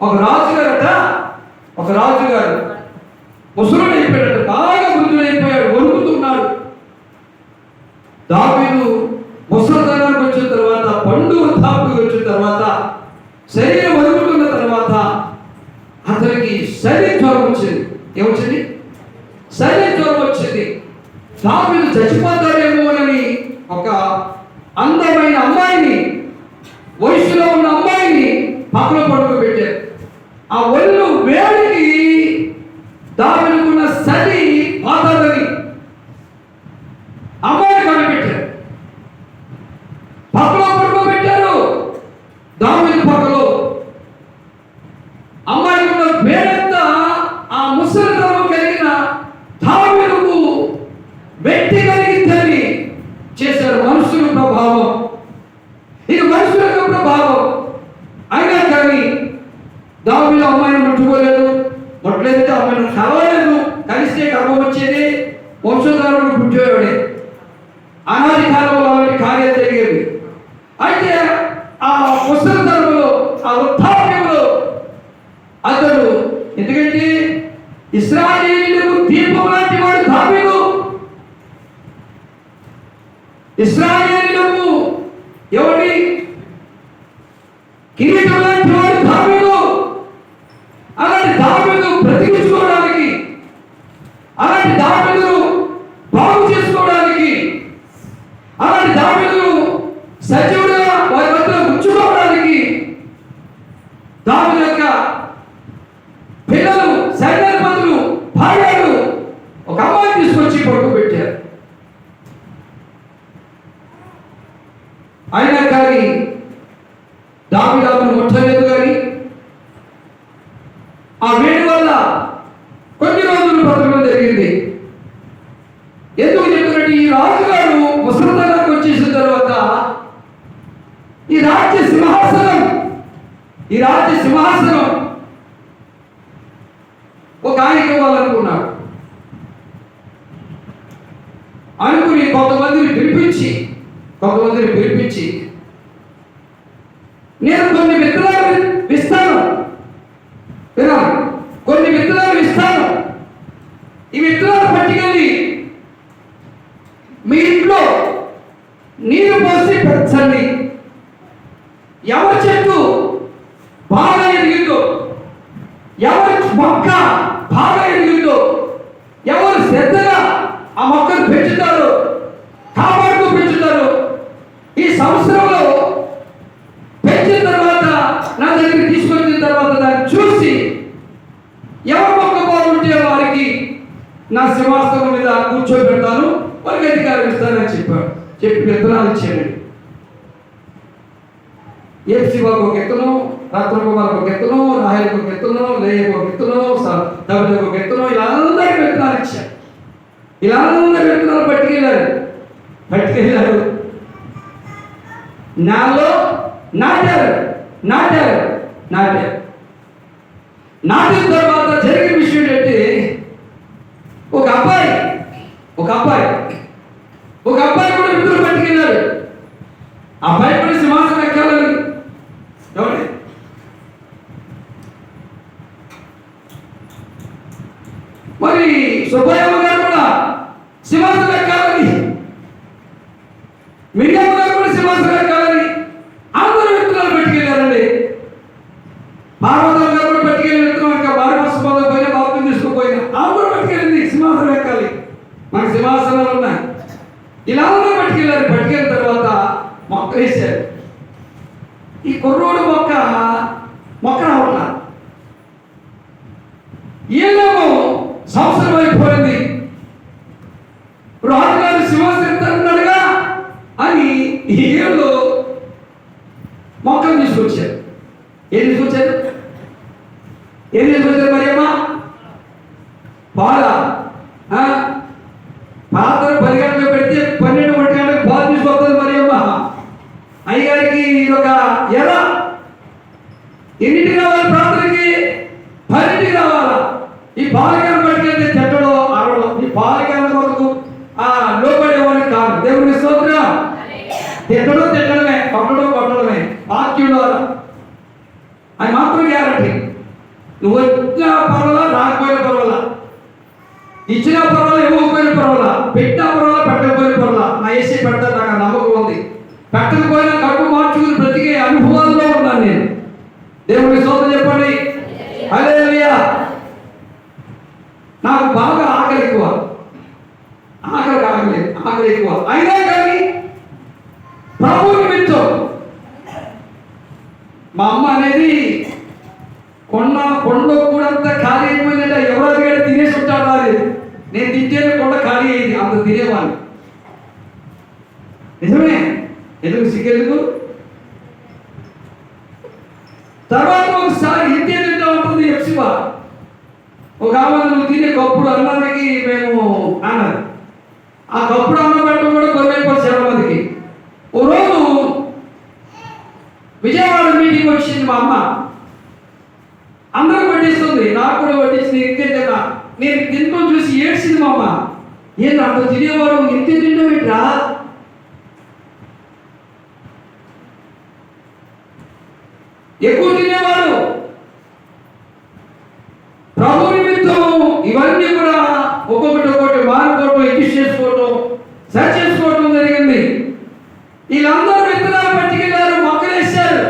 ఒక రాజుగారట ఒక రాజుగారు ముసలుడు అయిపోయాడు బాగా వృద్ధుడైపోయాడు వణుకుతున్నాడు. దావీదు ముసలితనానికి వచ్చిన తర్వాత పండు వృద్ధాప్యకి వచ్చిన తర్వాత శరీరం వణుకుతున్న తర్వాత అతనికి శరీర జ్వరం వచ్చింది ఏమొచ్చింది శరీర జ్వరం వచ్చింది దావీదు చచ్చిపోతాడేమోనని ఒక అందమైన అమ్మాయిని వయసులో ఉన్న అమ్మాయిని పక్కన పడుకోబెట్టారు ఆ అయితే ఆ ముసలితనంలో ఆ వృద్ధాప్యంలో అతడు ఎందుకంటే ఇస్రాయేలీలకు దీపం లాంటి వాడు దావీదు. ఇస్రాయేలీలకు ఎవడి కిరీటం లాంటి వాడు దావీదు. అలాంటి దావీదు బ్రతికించుకోవడానికి అలాంటి దావీదు బాగు చేసుకోవడానికి అలాంటి దావీదు సజ్జ దాని యొక్క పిల్లలు సైన్యాధిపతులు భార్యలు ఒక అమ్మాయిని తీసుకొచ్చి పడుకోబెట్టారు అయినా కానీ దావిదామును ముట్టలేదు కానీ ఆ వేడి వల్ల కొన్ని రోజులు బ్రతకడం జరిగింది. ఎందుకు చెప్తున్నట్టు ఈ రాజుగారు ముసలితనానికి వచ్చేసిన తర్వాత ఈ రాజ్య సింహాసనం ఈ రాజ్య సింహాసనం ఒక ఆయనకి ఇవ్వాలనుకున్నాడు అనుకుని కొంతమందిని పిలిపించి కొంతమందిని పిలిపించి నేను కొన్ని విత్తనాలు ఇస్తాను వినాలి కొన్ని విత్తనాలు ఇస్తాను ఈ విత్తనాలు పట్టుకెళ్ళి మీ ఇంట్లో నీరు పోసి పెంచండి ఎవరి చెట్టు బాగా ఎదిగిందో ఎవరి మొక్క బాగా ఎదిగిందో ఎవరు శ్రద్ధగా ఆ మొక్కను పెంచుతారో కాపాడుతూ పెంచుతారో ఈ సంవత్సరంలో పెంచిన తర్వాత నా దగ్గరికి తీసుకొచ్చిన తర్వాత దాన్ని చూసి ఎవరి మొక్క బాగుంటే వారికి నా సింహాసనం మీద కూర్చోబెడతాను వారికి అధికారం ఇస్తానని చెప్పాడు. చెప్పి విత్తనాలు ఇచ్చాడు ఏప్సిబాకు ఒక ఎత్తును రత్నకుమార్కు ఒక ఎత్తును రాయలకు ఒక ఎత్తును లేయకు ఒక ఎత్తును దవిడకు ఎత్తును ఇలా అందరికి విత్తనాలు ఇచ్చారు. ఇలా అందరి విత్తనాలు పట్టుకెళ్ళారు పట్టుకెళ్ళారు నాలో నాటారు. నాటారు. నాటారు. నాటిన తర్వాత జరిగిన విషయం ఏంటంటే ఒక అబ్బాయి ఒక అబ్బాయి ఒక అబ్బాయి కూడా విత్తులు పట్టుకెళ్ళాడు అబ్బాయి కూడా సింహాసనం ఎక్కాలని ఎవరి మరి సుబ్బయ్యమ్మ గారు కూడా సింహాసనం ఎక్కాలని మిరియమ్మ గారు కూడా సింహాసనం ఎక్కాలని అందరూ విత్తనాలు పట్టుకెళ్ళారండి పార్వతమ్మ గారు కూడా పట్టుకెళ్ళి విత్తనం ఇంకా వారి వస్తుపోతే పోయినా బాబుని తీసుకుపోయినా ఆమె కూడా పట్టుకెళ్ళింది సింహాసనం ఎక్కాలి మనకి సింహాసనాలు ఉన్నాయి ఇలా అందరూ పట్టుకెళ్ళారు పట్టుకెళ్ళిన తర్వాత మొక్క వేశారు ఈ కుర్రోడు మొక్క మొక్క రావట్లా ఏమేమో సంవత్సరం అయిపోయింది రాజుగారు సింహాసనం అన్నాడుగా అని ఏళ్ళు మొక్కలు తీసుకొచ్చారు. ఏం తీసుకొచ్చారు? ఏం తీసుకొచ్చారు మరి అమ్మా పాల పాత్ర పది గంటలు పెడితే పన్నెండు ఒంటి గంటలకు పాలు తీసుకొస్తుంది మరి అమ్మ అయ్యగారికి ఇది ఒక ఎలా? ఎన్నింటికి రావాలి ప్రార్థనకి? పన్నెండుకి రావాలా? ఈ పాలకి తిట్టడం తిట్టడమే కొట్టడం కొట్టడమే. వాక్యంలో అది మాత్రం గ్యారంటీ నువ్వు వచ్చినా పర్వాలా రాకపోయినా పర్వాలా. ఇచ్చినా పర్వాలా ఇవ్వకపోయినా పర్వాలా. పెట్టినా పర్వాలా పెట్టకపోయినా ఖాళీ అయింది అంత తినేవాడిని నిజమే? ఎందుకు సిగ్గెందుకు? తర్వాత ఒకసారి ఇంతే తింటా ఉంటుంది ఎప్సివ ఒక ఆమె నువ్వు తినే కప్పుడు అన్నానికి మేము అన్నది ఆ కప్పుడు అన్నం పెట్టడం కూడా కొరవైపోయి చాలా మందికి ఓ రోజు విజయవాడ మీటింగ్ వచ్చింది మా అమ్మ. అందరూ వడ్డిస్తుంది నాకు కూడా వడ్డించింది ఇంతే నేను తింటూ చూసి ఏడ్చింది మా అమ్మ. ఏంటి అంత తినేవారు ఇంతే తింటాం ఏంట్రా ఎక్కువ తినేవారు ప్రభు నిమిత్తం ఇవన్నీ కూడా ఒక్కొక్కటి ఒక్కొక్కటి మారుకోవటం ఎడ్జస్ట్ చేసుకోవటం సరి చేసుకోవటం జరిగింది వీళ్ళందరూ విత్తనాలు పట్టుకెళ్ళారు మొక్కలేశారు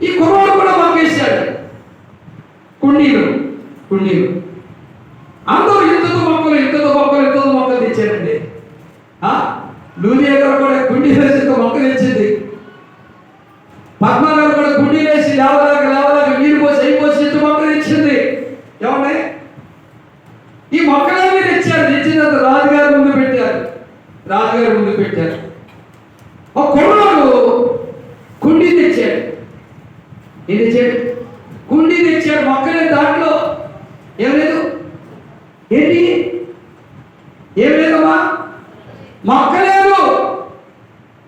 ఈ కుర్రోడు కూడా మొక్కేశాడు కుండీలు కుండీలు అందరూ ఇంతతో మొక్కలు ఇంతతో మొక్కలు ఇంతతో మొక్కలు తెచ్చారండి ఆ? లూలియా గారు కూడా కుండీ వేసి ఇంత మొక్క తెచ్చింది పద్మ కూడా కుండీ వేసి లేవలాగా లేవలాగా నీరు పోసి అయిపోసి ఇంత మొక్కలు ఇచ్చింది ఏమన్నాయి ఈ మొక్కలన్నీ తెచ్చారు? తెచ్చిన తర్వాత రాజుగారు ముందు పెట్టారు. రాజుగారి ముందు పెట్టారు. ఒక కుర్రాడు కుండీ తెచ్చాడు ఏం తెచ్చాడు కుండీ తెచ్చాడు మొక్కలే దాంట్లో? ఏం లేదు. ఏంటి? ఏం లేదమ్మా. మొక్కలేదు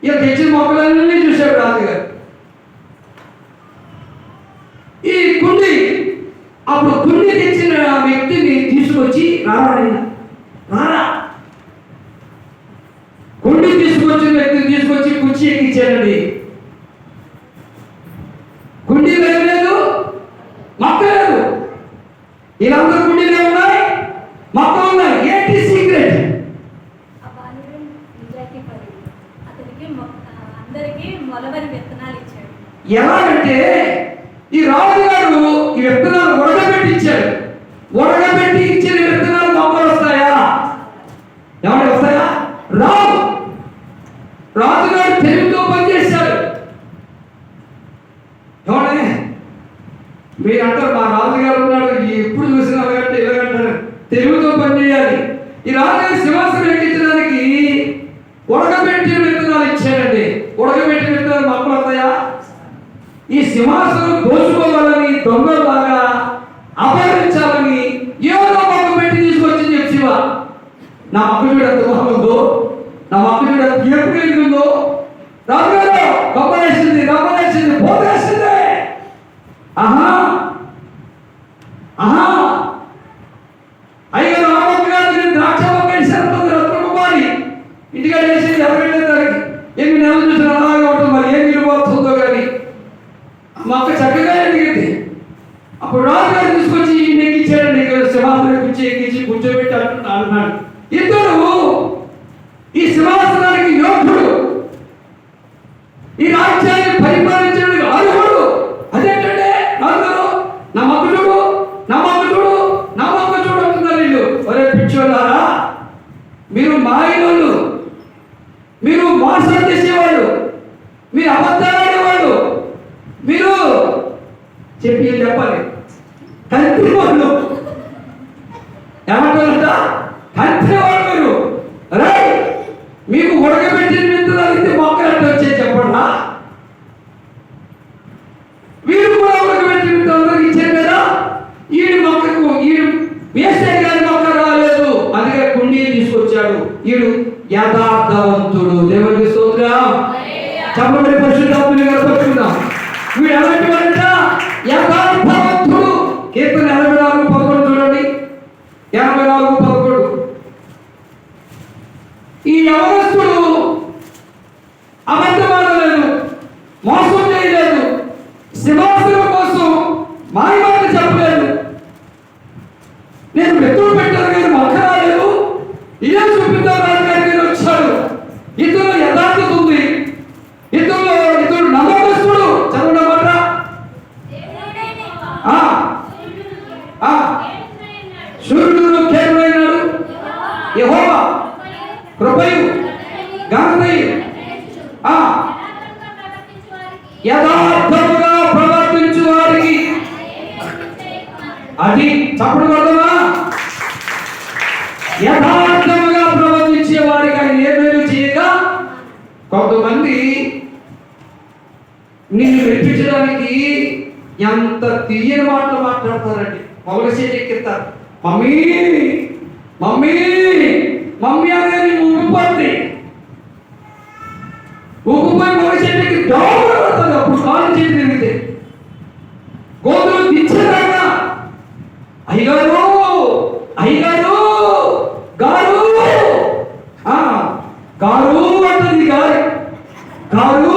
ఇక తెచ్చిన మొక్కలన్నీ చూశాడు రాజుగారు ఈ కుండి అప్పుడు కుండి తెచ్చిన వ్యక్తిని తీసుకొచ్చి రారా నాయనా, రారా కుండి తీసుకొచ్చిన వ్యక్తిని తీసుకొచ్చి కుర్చీ ఎక్కించాడండి కుండీ లేదు లేదు మొక్క లేదు వీళ్ళందరూ కుండీలే ఉన్నాయి. మొక్కలు ఉన్నాయి. ఏంటి సీక్రెట్ ఎలాగంటే ఈ రాజుగారు ఈ విత్తనాలు ఉడకబెట్టి ఇచ్చాడు ఉడకబెట్టి ఇచ్చిన విత్తనాలు మొక్కలు వస్తాయా? ఏమంటే వస్తాయా? రావు రాజుగారు తెలివితో పనిచేశాడు ఏమంటే మీరు అంటారు మా రాజుగారు ఉన్నాడు ఎప్పుడు చూసినా అలాగంటే ఇలాగంటారు తెలుగుతో పనిచేయాలి ఈ రాజుగారి సింహాసనం ఎక్కించడానికి ఉడకబెట్టిన విత్తనాలు ఇచ్చాడండి ఉడకబెట్టిన విత్తనాలు మొక్కలు వస్తాయా? ఈ సింహాసనం దోచుకోవాలని దొంగలాగా అపహరించాలని ఏదో మొక్క పెట్టి తీసుకొచ్చింది చెప్పు శివ నా మొక్కజుడు ఎంత బాగుందో నా మొక్కజుడు ఎంత ఎప్పుడు ఎదుగుందో రాజుగారు గొప్పలేసింది గొప్పలేసింది పోతేసింది ఆహా ఆహా అయ్యో నా మొక్క కాదు నేను ద్రాక్ష మొక్క వేసాను రత్నకుమారి ఇంటికాడ వేసింది ఎవరు వెళ్ళేది దానికి ఎన్ని నెలలు చూసిన అలాగే ఉంటుంది మరి ఏం విలువస్తుందో కానీ మొక్క చక్కగా ఎదిగింది. అప్పుడు రాజుగారు తీసుకొచ్చి ఈయన ఎక్కించాడండి ఇక్కడ సింహాసనం కూర్చి ఎక్కించి కూర్చోబెట్టి అంటున్నా అన్నాడు ఇద్దరు ఈ సింహాసనానికి యోధుడు ఈ రాజ్యాన్ని పరిపాలించడానికి అర్హుడు. అదేంటంటే అందరూ నా మొక్క చూడు నా మొక్క చూడు నా మొక్క చూడు అంటున్నారు వీళ్ళు. ఒరే పిచ్చోళ్ళారా మీరు మాయలోళ్ళు మీరు మోసం చేసేవాళ్ళు మీరు అబద్ధాలు మీరు చెప్పి ఏం చెప్పాలి. కంత్రి వాళ్ళు ఏమంటారంట? కంత్రి వాళ్ళు మీరు. రై మీకు ఉడకబెట్టిన విత్తనాలు అయితే మొక్కలంటే వచ్చే చెప్పండా? వీరు కూడా ఉడకబెట్టిన విత్తనాలు ఇచ్చారు కదా? ఈడు మొక్కకు ఈడు వేసే గారి మొక్క రాలేదు. అందుకే కుండీ తీసుకొచ్చాడు. ఈడు యథార్థవంతుడు. దేవుడికి స్తోత్రం. చెప్పండి పరిశుద్ధాత్మని గారు వీడు ఎలాంటి వాడంట యథార్థవంతుడు కీర్తన ఎనభై నాలుగు పదకొండు చూడండి. ఎనభై నాలుగు పదకొండు ఈ యవనస్తుడు అబద్ధమాడలేదు మోసం సూర్యుడు కేంద్రైనాడు యెహోవా కృపయు ఘనతయు. ఆ. యథార్థముగా ప్రవర్తించు వారికి. అది చప్పుడు కొడదామా? యథార్థముగా ప్రవర్తించే వారికి ఆయన ఏ మేలు చేయక కొంతమంది నిన్ను మెప్పించడానికి ఎంత తీయని మాటలు మాట్లాడతారండి. మొదలు ఎక్కిస్తారు. మమ్మీ మమ్మీ మమ్మీ అనేది ఉప్పుపత్తి ఉప్పుపై మొదలు చెట్టుకి దోమలు పడుతుంది అప్పుడు కాలు చేతి తిరిగితే గోధులు దించేదాకా అయ్యగారు అయ్యగారు గారు ఆ, గారు అంటుంది గారు. గారు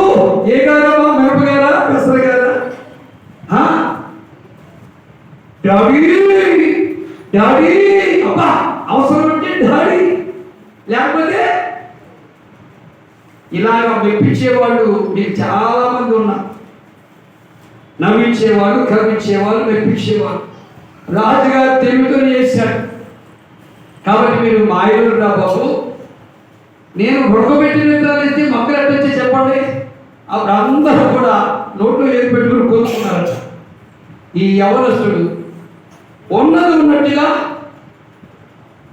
ఏ గారమ్మా మిరప గారా పెసర గారా ఆ? డాడీ! డాడీ! అబ్బా! అవసరం అంటే డాడీ! లేకపోతే ఇలాగ మెప్పించేవాళ్ళు మీకు చాలా మంది ఉన్నారు నవ్వించేవాడు కవ్వించేవాడు మెప్పించేవాడు రాజుగారు తెలివితో చేశాడు కాబట్టి మీరు మాయలు రా బాబు? నేను ఉడకబెట్టిన విత్తనాలు మక్కలు మొక్కలు చెప్పండి. అప్పుడు అందరూ కూడా నోట్లో ఏది పెట్టుకుని కోరుకున్నారు ఈ యవనస్తుడు ఉన్నది ఉన్నట్టుగా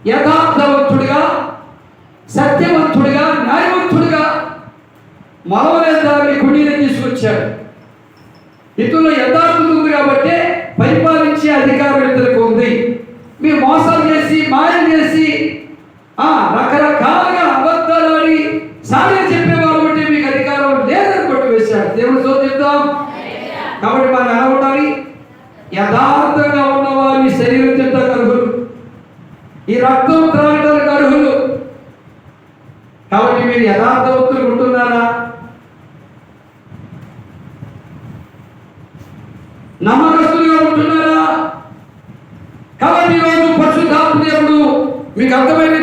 యథార్థవంతుడిగా సత్యవంతుడిగా న్యాయవంతుడిగా మలవలేదాన్ని కుడిని తీసుకొచ్చాడు. ఇతరులు యథార్థత ఉంది కాబట్టి పరిపాలించే అధికారం ఇతరులకు ఉంది. మీరు మోసాలు చేసి మాయం చేసి ఆ రకరకాలుగా అబద్ధాలు ఆడి సాగే చెప్పేవారు బట్టి మీకు అధికారం లేదని కొట్టివేశాడు దేవుడు చూద్దాం కాబట్టి మనం ఎలా ఉండాలి యథార్థంగా ఉన్న శరీరం చెంత అర్హులు ఈ రక్తం త్రాగడానికి అర్హులు. కాబట్టి మీరు యథార్థవంతులు ఉంటున్నారా? నమ్మకస్తులుగా ఉంటున్నారా? కాబట్టి ఈరోజు పరిశుద్ధాత్మ దేవుడు మీకు అర్థమైన